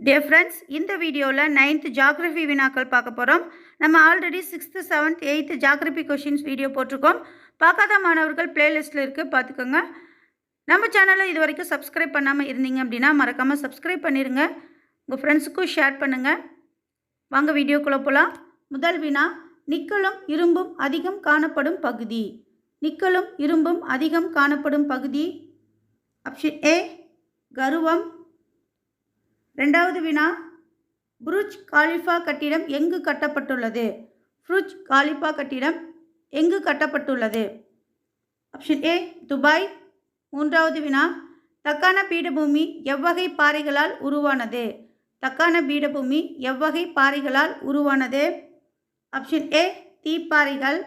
Dear friends இந்த வீடியோவில் ninth geography வினாக்கள் பார்க்க போகிறோம் நம்ம already sixth seventh eighth geography questions video போட்டிருக்கோம். பார்க்காத மாணவர்கள் பிளேலிஸ்ட்டில் இருக்குது பார்த்துக்கோங்க. நம்ம சேனலை இது வரைக்கும் சப்ஸ்கிரைப் பண்ணாமல் இருந்தீங்க அப்படின்னா மறக்காமல் சப்ஸ்கிரைப் பண்ணிடுங்க உங்கள் ஃப்ரெண்ட்ஸுக்கும் ஷேர் பண்ணுங்கள் வாங்க வீடியோக்குள்ளே போகலாம் முதல் வினா நிக்கலும் இரும்பும் அதிகம் காணப்படும் பகுதி. நிக்கலும் இரும்பும் அதிகம் காணப்படும் பகுதி. ஆப்ஷன் ஏ கருவம். ரெண்டாவது வினா. புருஜ் காலிஃபா கட்டிடம் எங்கு கட்டப்பட்டுள்ளது? புருஜ் காலிஃபா கட்டிடம் எங்கு கட்டப்பட்டுள்ளது? Option A Dubai. மூன்றாவது வினா. தக்கான பீடபூமி எவ்வகை பாறைகளால் உருவானது? தக்கான பீடபூமி எவ்வகை பாறைகளால் உருவானது? ஆப்ஷன் ஏ தீப்பாறைகள்.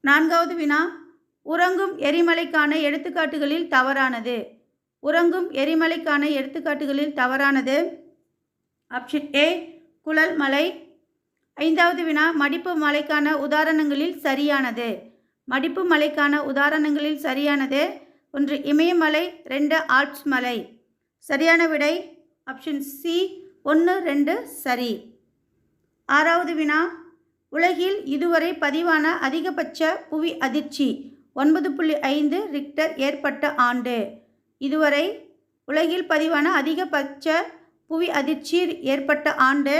நான்காவது வினா. உறங்கும் எரிமலைக்கான எடுத்துக்காட்டுகளில் தவறானது. உறங்கும் எரிமலைக்கான எடுத்துக்காட்டுகளில் தவறானது. ஆப்ஷன் ஏ குழல் மலை. ஐந்தாவது வினா மடிப்பு மலைக்கான உதாரணங்களில் சரியானது. மடிப்பு மலைக்கான உதாரணங்களில் சரியானது. ஒன்று இமயமலை. ரெண்டு ஆல்ப்ஸ் மலை. சரியான விடை ஆப்ஷன் சி ஒன்று ரெண்டு சரி. ஆறாவது வினா உலகில் இதுவரை பதிவான அதிகபட்ச புவி அதிர்ச்சி ஒன்பது புள்ளி ஐந்து ரிக்டர் ஏற்பட்ட ஆண்டு. இதுவரை உலகில் பதிவான அதிகபட்ச புவி அதிர்ச்சி ஏற்பட்ட ஆண்டு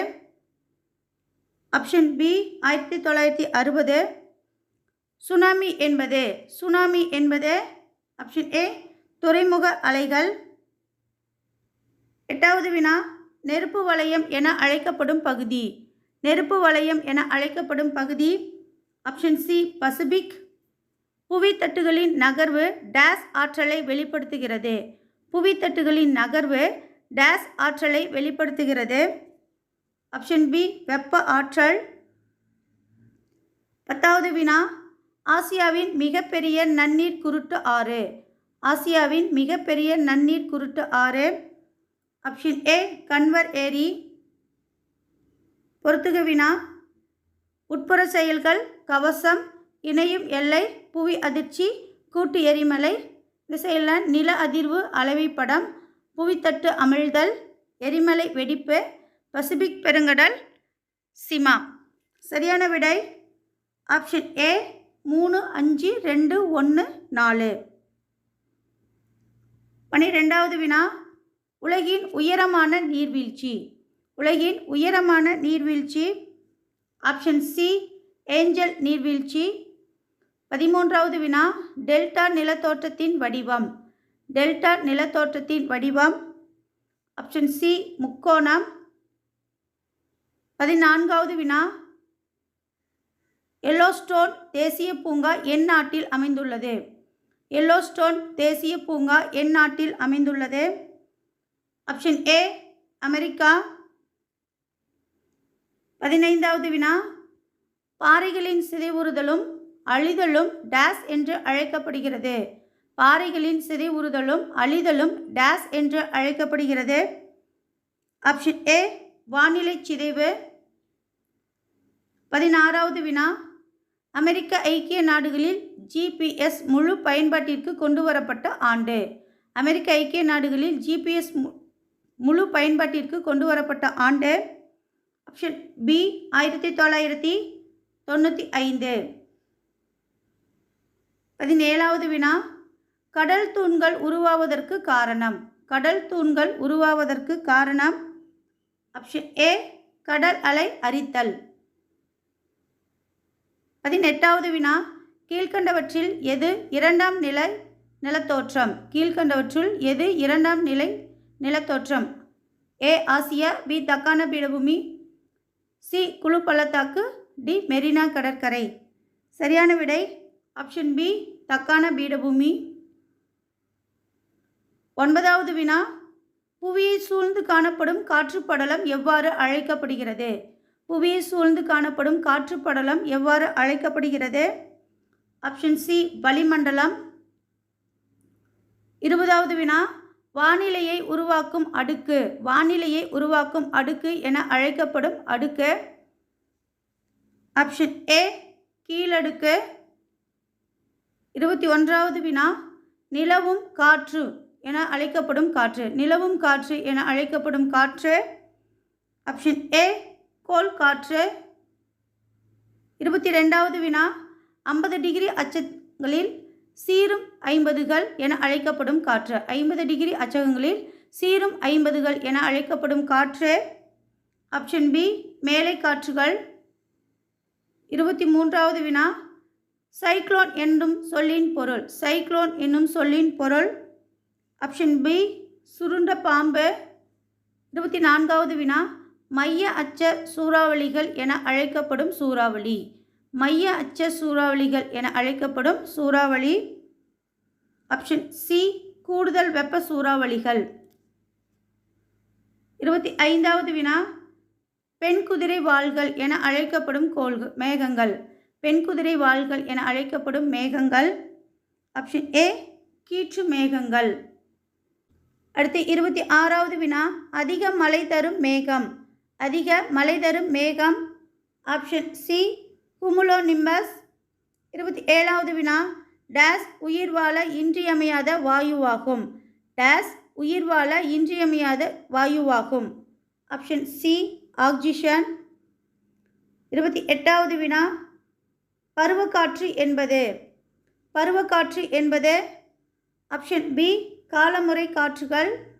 ஆப்ஷன் பி ஆயிரத்தி தொள்ளாயிரத்தி அறுபது. சுனாமி என்பது சுனாமி என்பது ஆப்ஷன் ஏ துறைமுக அலைகள். எட்டாவது வினா நெருப்பு வளையம் என அழைக்கப்படும் பகுதி. நெருப்பு வளையம் என அழைக்கப்படும் பகுதி. ஆப்ஷன் சி பசிபிக் புவித்தட்டுகளின் நகர்வு டேஸ் ஆற்றலை வெளிப்படுத்துகிறது. புவித்தட்டுகளின் நகர்வு டேஸ் ஆற்றலை வெளிப்படுத்துகிறது. ஆப்ஷன் பி வெப்ப ஆற்றல். பத்தாவது வினா ஆசியாவின் மிகப்பெரிய நன்னீர் குருட்டு ஆறு. ஆசியாவின் மிகப்பெரிய நன்னீர் குருட்டு ஆறு. ஆப்ஷன் ஏ கன்வர் ஏரி. பொறுத்துக வினா உட்புற செயல்கள் கவசம் இணையும் எல்லை புவி அதிர்ச்சி கூட்டு எரிமலை இந்த நில அதிர்வு அளவைப்படம் புவித்தட்டு அமிழ்தல் எரிமலை வெடிப்பு பசிபிக் பெருங்கடல் சிமா. சரியான விடை ஆப்ஷன் ஏ மூணு அஞ்சு ரெண்டு ஒன்று நாலு. பனிரெண்டாவது வினா உலகின் உயரமான நீர்வீழ்ச்சி. உலகின் உயரமான நீர்வீழ்ச்சி ஆப்ஷன் சி ஏஞ்சல் நீர்வீழ்ச்சி பதிமூன்றாவது வினா டெல்டா நிலத்தோற்றத்தின் வடிவம். டெல்டா நிலத்தோற்றத்தின் வடிவம் ஆப்ஷன் சி முக்கோணம். பதினான்காவது வினா எல்லோஸ்டோன் தேசிய பூங்கா என் நாட்டில் அமைந்துள்ளது. எல்லோஸ்டோன் தேசிய பூங்கா என் நாட்டில் அமைந்துள்ளது. Option A America. பதினைந்தாவது வினா பாறைகளின் சிதைவுறுதலும் அழிதலும் டேஸ் என்று அழைக்கப்படுகிறது. பாறைகளின் சிதைவுறுதலும் அழிதலும் டேஸ் என்று அழைக்கப்படுகிறது. ஆப்ஷன் ஏ வானிலை சிதைவு. பதினாறாவது வினா. அமெரிக்க ஐக்கிய நாடுகளில் ஜிபிஎஸ் முழு பயன்பாட்டிற்கு கொண்டு வரப்பட்ட ஆண்டு. அமெரிக்க ஐக்கிய நாடுகளில் ஜிபிஎஸ் முழு பயன்பாட்டிற்கு கொண்டு வரப்பட்ட ஆண்டு. ஆப்ஷன் பி ஆயிரத்தி தொள்ளாயிரத்தி தொண்ணூற்றி ஐந்து. பதினேழாவது வினா. கடல் தூண்கள் உருவாவதற்கு காரணம். கடல் தூண்கள் உருவாவதற்கு காரணம். ஆப்ஷன் ஏ கடல் அலை அரித்தல். பதினெட்டாவது வினா. கீழ்கண்டவற்றில் எது இரண்டாம் நிலை நிலத்தோற்றம்? கீழ்கண்டவற்றுள் எது இரண்டாம் நிலை நிலத்தோற்றம்? A Asia. பி தக்கான பீடபூமி. சி குழு பள்ளத்தாக்கு டி மெரினா கடற்கரை. சரியான விடை. ஆப்ஷன் பி தக்கான பீடபூமி. ஒன்பதாவது வினா. புவியை சூழ்ந்து காணப்படும் காற்றுப்படலம் எவ்வாறு அழைக்கப்படுகிறது? புவியை சூழ்ந்து காணப்படும் காற்றுப்படலம் எவ்வாறு அழைக்கப்படுகிறது? ஆப்ஷன் சி வளிமண்டலம். இருபதாவது வினா. வானிலையை உருவாக்கும் அடுக்கு. வானிலையை உருவாக்கும் அடுக்கு என அழைக்கப்படும் அடுக்கு. ஆப்ஷன் ஏ கீழடுக்கு. இருபத்தி ஒன்றாவது வினா நிலவும் காற்று என அழைக்கப்படும் காற்று. நிலவும் காற்று என அழைக்கப்படும் காற்று ஆப்ஷன் ஏ கோல் காற்று. இருபத்தி ரெண்டாவது வினா ஐம்பது டிகிரி அச்சங்களில் சீரும் ஐம்பதுகள் என அழைக்கப்படும் காற்று. ஐம்பது டிகிரி அச்சகங்களில் சீரும் ஐம்பதுகள் என அழைக்கப்படும் காற்று ஆப்ஷன் பி மேலை காற்றுகள் இருபத்தி மூன்றாவது வினா சைக்ளோன் என்னும் சொல்லின் பொருள். சைக்ளோன் என்னும் சொல்லின் பொருள். ஆப்ஷன் பி சுருண்ட பாம்பு. இருபத்தி நான்காவது வினா. மைய அச்ச சூறாவளிகள் என அழைக்கப்படும் சூறாவளி. மைய அச்ச சூறாவளிகள் என அழைக்கப்படும் சூறாவளி. ஆப்ஷன் சி கூடுதல் வெப்ப சூறாவளிகள். இருபத்தி ஐந்தாவது வினா. பெண் குதிரை வாள்கள் என அழைக்கப்படும் கோள்கள் மேகங்கள். பெண் குதிரை வாள்கள் என அழைக்கப்படும் மேகங்கள். ஆப்ஷன் ஏ கீற்று மேகங்கள். அடுத்து இருபத்தி ஆறாவது வினா அதிக மழை தரும் மேகம். அதிக மழை தரும் மேகம். Option C cumulonimbus. இருபத்தி ஏழாவது வினா டேஸ் உயிர் வாழ இன்றியமையாத வாயுவாகும். டேஸ் உயிர் வாழ இன்றியமையாத வாயுவாகும். Option C oxygen. இருபத்தி எட்டாவது வினா பருவக்காற்று என்பது. பருவக்காற்று என்பது. ஆப்ஷன் பி காலமுறை காற்றுகள்.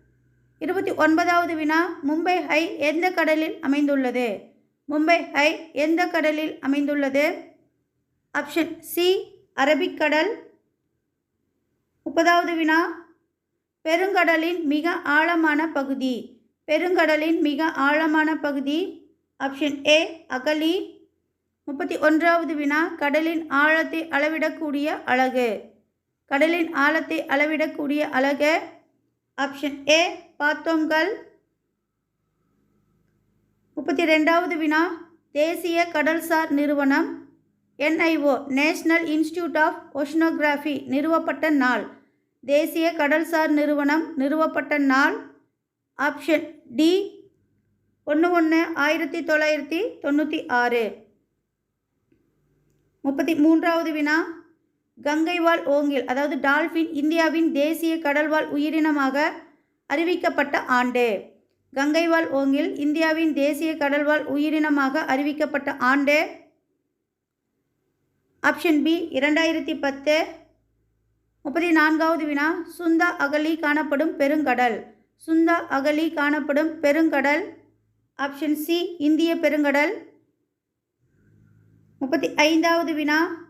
இருபத்தி ஒன்பதாவது வினா மும்பை ஹை எந்த கடலில் அமைந்துள்ளது? மும்பை ஹை எந்த கடலில் அமைந்துள்ளது? ஆப்ஷன் சி அரபிக்கடல் முப்பதாவது வினா பெருங்கடலின் மிக ஆழமான பகுதி. பெருங்கடலின் மிக ஆழமான பகுதி. ஆப்ஷன் ஏ அகலி. முப்பத்தி ஒன்றாவது வினா கடலின் ஆழத்தை அளவிடக்கூடிய அழகு கடலின் ஆழத்தை அளவிடக்கூடிய அழகு ஆப்ஷன் ஏ பாத்தோம்கள். முப்பத்தி ரெண்டாவது வினா தேசிய கடல்சார் நிறுவனம் NIO national institute of oceanography நிறுவப்பட்ட நாள். தேசிய கடல்சார் நிறுவனம் நிறுவப்பட்ட நாள். ஆப்ஷன் டி ஒன்று ஒன்று ஆயிரத்தி தொள்ளாயிரத்தி தொண்ணூற்றி ஆறு. முப்பத்தி மூன்றாவது வினா. கங்கைவால் ஓங்கில் அதாவது டால்ஃபின் இந்தியாவின் தேசிய கடல்வாழ் உயிரினமாக அறிவிக்கப்பட்ட ஆண்டு. கங்கைவால் ஓங்கில் இந்தியாவின் தேசிய கடல்வாழ் உயிரினமாக அறிவிக்கப்பட்ட ஆண்டு. ஆப்ஷன் பி இரண்டாயிரத்தி பத்து. முப்பத்தி நான்காவது வினா. சுந்தா அகலி காணப்படும் பெருங்கடல். சுந்தா அகலி காணப்படும் பெருங்கடல். ஆப்ஷன் சி இந்திய பெருங்கடல். முப்பத்தி ஐந்தாவது வினா.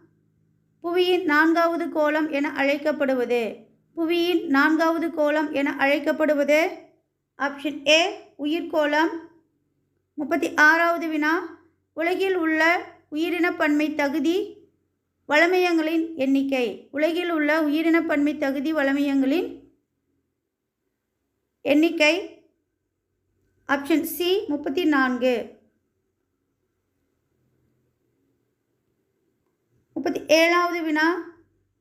புவியின் நான்காவது கோலம் என அழைக்கப்படுவது. புவியின் நான்காவது கோலம் என அழைக்கப்படுவது. ஆப்ஷன் ஏ உயிர்கோளம் முப்பத்தி ஆறாவது வினா. உலகில் உள்ள உயிரினப்பன்மை தகுதி வளமையங்களின் எண்ணிக்கை. உலகில் உள்ள உயிரினப்பன்மை தகுதி வளமையங்களின் எண்ணிக்கை. ஆப்ஷன் சி முப்பத்தி நான்கு. முப்பத்தி ஏழாவது வினா.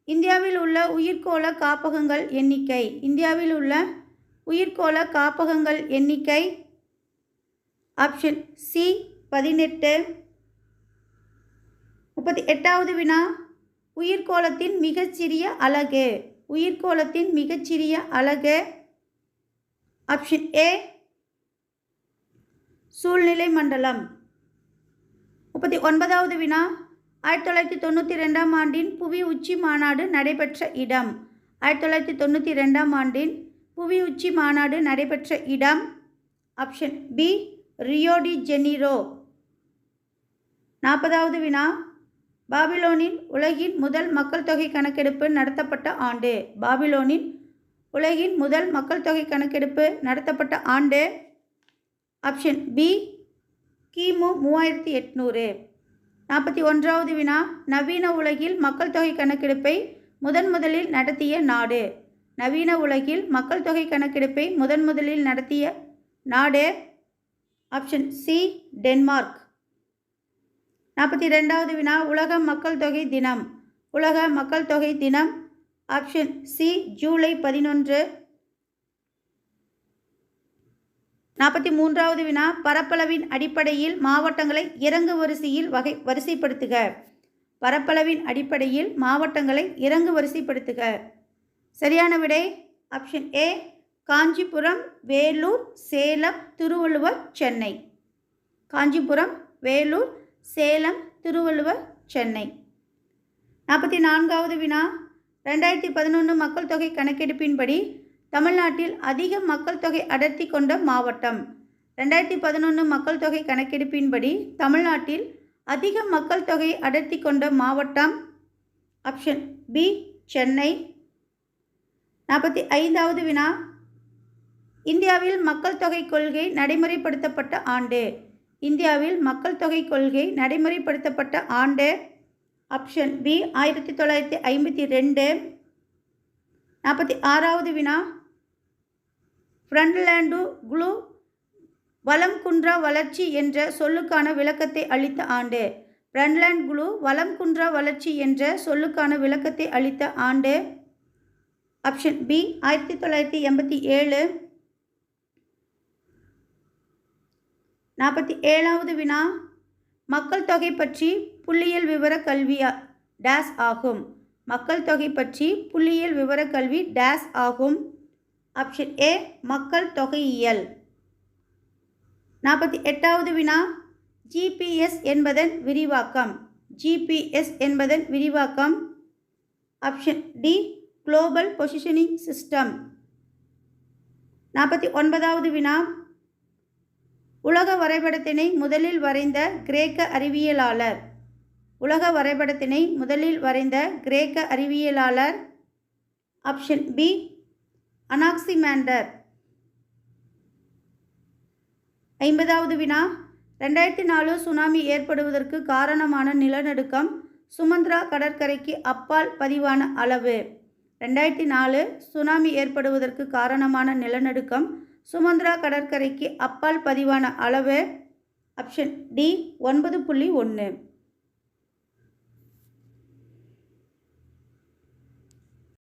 இந்தியாவில் உள்ள உயிர்கோள காப்பகங்கள் எண்ணிக்கை. இந்தியாவில் உள்ள உயிர்கோள காப்பகங்கள் எண்ணிக்கை. ஆப்ஷன் சி பதினெட்டு. முப்பத்தி எட்டாவது வினா. உயிர்கோளத்தின் மிகச்சிறிய அலகு. உயிர்கோளத்தின் மிகச்சிறிய அலகு. ஆப்ஷன் ஏ சூழ்நிலை மண்டலம். முப்பத்தி ஒன்பதாவது வினா. ஆயிரத்தி தொள்ளாயிரத்தி தொண்ணூற்றி ரெண்டாம் ஆண்டின் புவி உச்சி மாநாடு நடைபெற்ற இடம். ஆயிரத்தி தொள்ளாயிரத்தி தொண்ணூற்றி ரெண்டாம் ஆண்டின் புவி உச்சி மாநாடு நடைபெற்ற இடம். Option B Rio de Janeiro. நாற்பதாவது வினா. பாபிலோனின் உலகின் முதல் மக்கள் தொகை கணக்கெடுப்பு நடத்தப்பட்ட ஆண்டு. பாபிலோனின் உலகின் முதல் மக்கள் தொகை கணக்கெடுப்பு நடத்தப்பட்ட ஆண்டு. ஆப்ஷன் பி கிமு மூவாயிரத்தி எட்நூறு. நாற்பத்தி ஒன்றாவது வினா நவீன உலகில் மக்கள் தொகை கணக்கெடுப்பை முதன் முதலில் நடத்திய நாடு. நவீன உலகில் மக்கள் தொகை கணக்கெடுப்பை முதன் முதலில் நடத்திய நாடு. Option C Denmark. நாற்பத்தி ரெண்டாவது வினா உலக மக்கள் தொகை தினம். உலக மக்கள் தொகை தினம். ஆப்ஷன் சி ஜூலை பதினொன்று நாற்பத்தி மூன்றாவது வினா பரப்பளவின் அடிப்படையில் மாவட்டங்களை இறங்கு வரிசையில் வகை வரிசைப்படுத்துக. பரப்பளவின் அடிப்படையில் மாவட்டங்களை இறங்கு வரிசைப்படுத்துக சரியான விடை ஆப்ஷன் ஏ காஞ்சிபுரம் வேலூர் சேலம் திருவள்ளுவர் சென்னை. காஞ்சிபுரம் வேலூர் சேலம் திருவள்ளுவர் சென்னை. நாற்பத்தி நான்காவது வினா ரெண்டாயிரத்தி பதினொன்று மக்கள் தொகை கணக்கெடுப்பின்படி தமிழ்நாட்டில் அதிக மக்கள் தொகை அடர்த்தி கொண்ட மாவட்டம். ரெண்டாயிரத்தி பதினொன்று மக்கள் தொகை கணக்கெடுப்பின்படி தமிழ்நாட்டில் அதிக மக்கள் தொகை அடர்த்தி கொண்ட மாவட்டம் ஆப்ஷன் பி சென்னை. நாற்பத்தி ஐந்தாவது வினா. இந்தியாவில் மக்கள் தொகை கொள்கை நடைமுறைப்படுத்தப்பட்ட ஆண்டு. இந்தியாவில் மக்கள் தொகை கொள்கை நடைமுறைப்படுத்தப்பட்ட ஆண்டு ஆப்ஷன் பி ஆயிரத்தி தொள்ளாயிரத்தி ஐம்பத்தி ரெண்டு. நாற்பத்தி ஆறாவது வினா. ஃப்ரண்ட்லேண்டு குளு வளம் குன்றா வளர்ச்சி என்ற சொல்லுக்கான விளக்கத்தை அளித்த ஆண்டு. ஃப்ரண்ட்லேண்ட் குழு வளம் குன்றா வளர்ச்சி என்ற சொல்லுக்கான விளக்கத்தை அளித்த ஆண்டு. ஆப்ஷன் பி ஆயிரத்தி தொள்ளாயிரத்தி எண்பத்தி ஏழு. நாற்பத்தி ஏழாவது வினா. மக்கள் தொகை பற்றி புள்ளியியல் விவர கல்வி டேஸ் ஆகும். மக்கள் தொகை பற்றி புள்ளியியல் விவர கல்வி டேஸ் ஆகும். ஆப்ஷன் ஏ மக்கள் தொகையியல். நாற்பத்தி எட்டாவது வினா ஜிபிஎஸ் என்பதன் விரிவாக்கம். ஜிபிஎஸ் என்பதன் விரிவாக்கம். Option D global positioning system நாற்பத்தி ஒன்பதாவது வினா உலக வரைபடத்தினை முதலில் வரைந்த கிரேக்க அறிவியலாளர். உலக வரைபடத்தினை முதலில் வரைந்த கிரேக்க அறிவியலாளர். Option B Anaximander. ஐம்பதாவது வினா. ரெண்டாயிரத்தி நாலு சுனாமி ஏற்படுவதற்கு காரணமான நிலநடுக்கம் சுமந்திரா கடற்கரைக்கு அப்பால் பதிவான அளவு. ரெண்டாயிரத்தி நாலு சுனாமி ஏற்படுவதற்கு காரணமான நிலநடுக்கம் சுமந்திரா கடற்கரைக்கு அப்பால் பதிவான அளவு. ஆப்ஷன் டி ஒன்பது புள்ளி ஒன்று